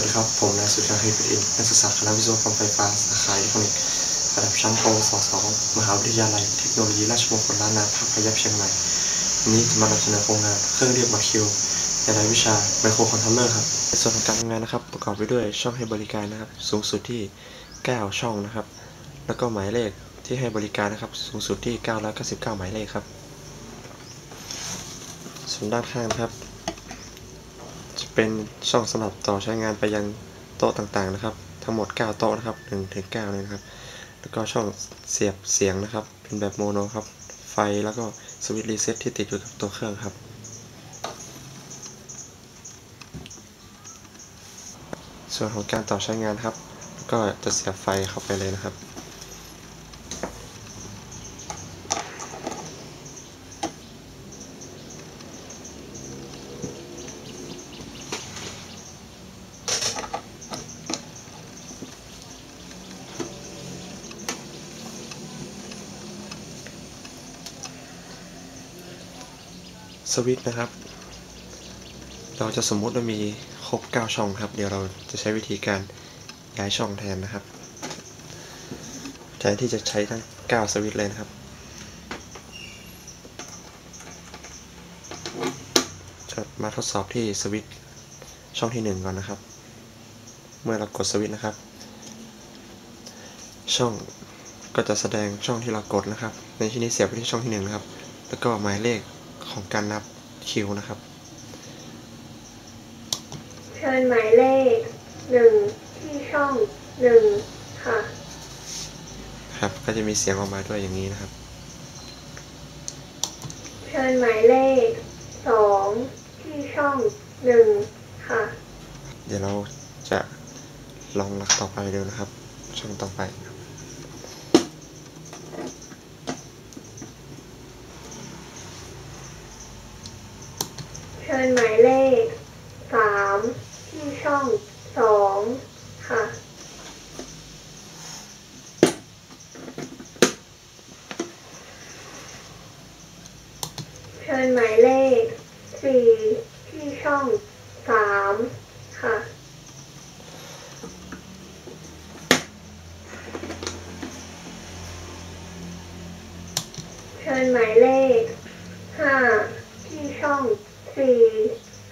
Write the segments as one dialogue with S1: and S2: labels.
S1: วัสดีครับ ผมนายสุชาติพิอินนักศึกษาคณะวิศวกรรมไฟฟ้าสาขาอิเล็กทรอนิกส์ระดับชั้นปวสสมหาวิทยาลัยเทคโนโลยีราชมงคลล้านนาภาคพยัคฆ์เชียงใหม่วันนี้จะมานำเสนอโครงงานเครื่องเรียกบัตรคิวในรายวิชาไมโครคอนโทรลเลอร์ครับในส่วนของการทำงานนะครับ ประกอบไปด้วยช่องให้บริการนะครับ สูงสุดที่ 9 ช่องนะครับ แล้วก็หมายเลขที่ให้บริการนะครับ สูงสุดที่ 999 หมายเลขครับส่วนด้านข้างนะครับ เป็นช่องสำหรับต่อใช้งานไปยังโต๊ะต่างๆนะครับ ทั้งหมด 9 โต๊ะนะครับ1ถึง9เลยนะครับ แล้วก็ช่องเสียบเสียงนะครับ เป็นแบบโมโนครับ ไฟแล้วก็สวิตช์รีเซ็ตที่ติดอยู่กับตัวเครื่องครับส่วนของการต่อใช้งานครับ ก็จะเสียบไฟเข้าไปเลยนะครับ สวิตนะครับ เราจะสมมุติว่ามีครบ 9 ช่องครับ เดี๋ยวเราจะใช้วิธีการย้ายช่องแทนนะครับแทนที่จะใช้ทั้ง 9 สวิตเลยนะครับจะมาทดสอบที่สวิตช่องที่ 1 ก่อนนะครับ เมื่อเรากดสวิตนะครับ ช่องก็จะแสดงช่องที่เรากดนะครับ ในที่นี้เสียบไปที่ช่องที่ 1 นะครับ แล้วก็หมายเลข ของการนับคิวนะครับ
S2: เชิญหมายเลขหนึ่งที่ช่องหนึ่งค่ะ
S1: ครับก็จะมีเสียงออกมาด้วยอย่างนี้นะครับ
S2: เชิญหมายเลขสองที่ช่องหนึ่งค่ะ
S1: เดี๋ยวเราจะลองหลักต่อไปดูนะครับ ช่องต่อไปครับ
S2: เชิญหมายเลขสามที่ช่องสองค่ะ เชิญหมายเลขสี่ที่ช่องสามค่ะ เชิญหมายเลขห้าที่ช่อง สี่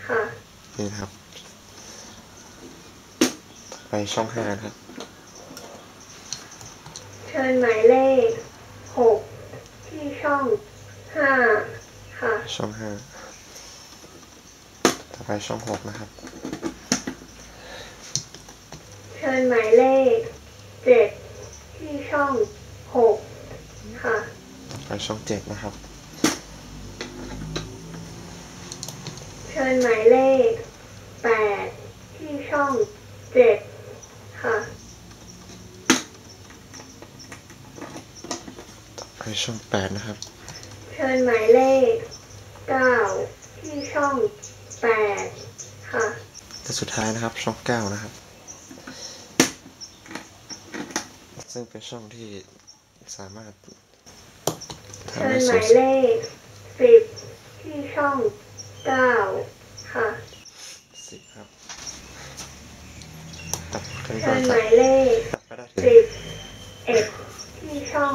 S2: ค่ะ
S1: นี่นะครับ ไปช่องห้านะครับ
S2: เชิญหมายเลขหกที่ช่องห้าค่ะ
S1: ช่องห้าต่อไปช่องหกนะครับ
S2: เชิญหมายเลขเจ็ดที่ช่องหกค่ะ
S1: ต่อไปช่องเจ็ดนะครับ
S2: ชิญหมายเลขแปดที่ช่องเจ็ดค่ะ
S1: ต่อไปช่องแปดนะครับ
S2: เชิญหมายเลขเก้าที่ช่องแปดค่ะ
S1: และสุดท้ายนะครับช่องเก้านะครับ ซึ่งเป็นช่องที่สามารถทำ
S2: เชิ
S1: ให้
S2: ญห
S1: สู
S2: มางยเลขสิบที่ช่อง เก้าค่ะ
S1: สิบครับตัดเครื่อง
S2: เชิ
S1: ก่อน
S2: ญห
S1: ตัด
S2: มายเลข
S1: ตัดไปได้ถึง
S2: สิบเอ็ดที่ช่อง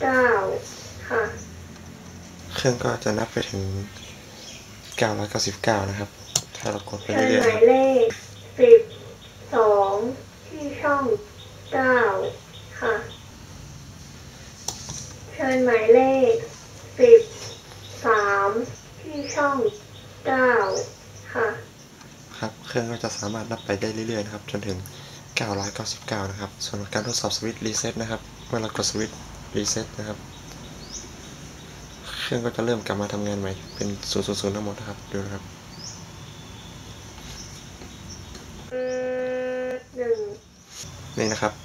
S2: เก้าค่ะ
S1: เครื่องก็จะนับไปถึง999นะครับ ถ้าเรากดไป
S2: เชิญ
S1: เรื่อย
S2: ห
S1: ๆ
S2: มา
S1: นะ
S2: ยเลขสิบสองที่ช่องเก้าค่ะเชิญหมายเลขสิบสามที่ช่อง เก้าค่ะ
S1: ครับเครื่องก็จะสามารถนับไปได้เรื่อยๆนะครับจนถึง 999 นะครับ ส่วนการทดสอบสวิตช์รีเซ็ตนะครับ เมื่อเรากดสวิตช์รีเซ็ตนะครับ เครื่องก็จะเริ่มกลับมาทำงานใหม่ เป็น 000 ทั้งหมดนะครับ ดูนะครับ
S2: หนึ่ง
S1: นี่นะครับ